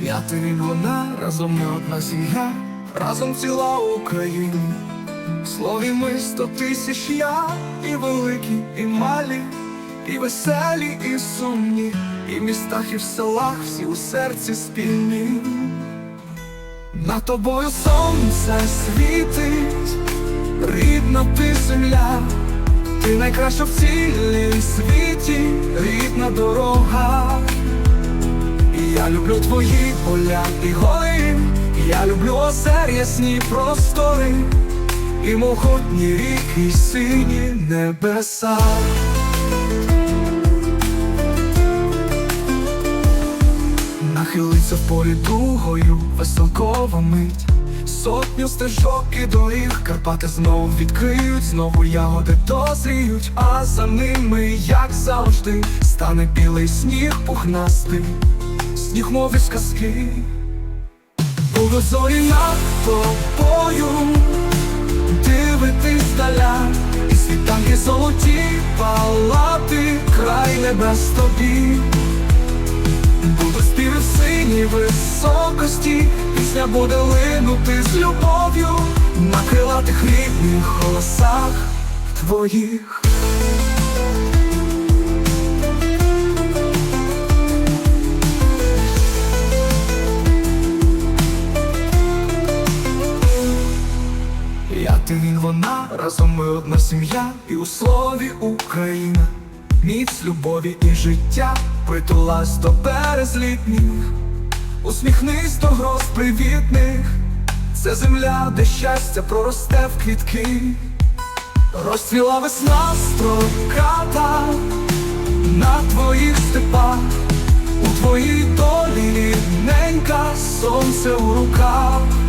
Я ти вона, разом ми одна сім'я, разом ціла Україна. В слові ми сто тисяч я, і великі, і малі, і веселі, і сумні, і в містах, і в селах, всі у серці спільні. Над тобою сонце світить, рідна ти земля, ти найкраща в цілій світі, рідна дорога. Люблю твої поля і гори, я люблю озер простори, і могутні ріки, і сині небеса. Нахилиться в полі дугою веселкова мить. Сотню стежок і доріг Карпати знову відкриють, знову ягоди дозріють, а за ними, як завжди, стане білий сніг пухнастий, сніг мови з казки. Були зорі над тобою, дивитись здаля, і світанки золоті палати, край небес тобі. Буду співи в синій високості, пісня буде линути з любов'ю на крилатих рідних голосах твоїх. Вона, разом ми одна сім'я, і у слові Україна, міць любові і життя, притулась до березлітніх, усміхнись до гроз привітних, це земля, де щастя проросте в квітки, розцвіла весна строката на твоїх степах, у твоїй долі рідненька, сонце у руках.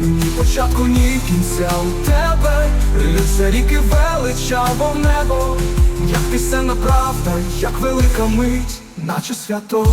Ні початку, ні кінця у тебе. Лице ріки величаво в небо. Як пісенна правда, як велика мить, наче свято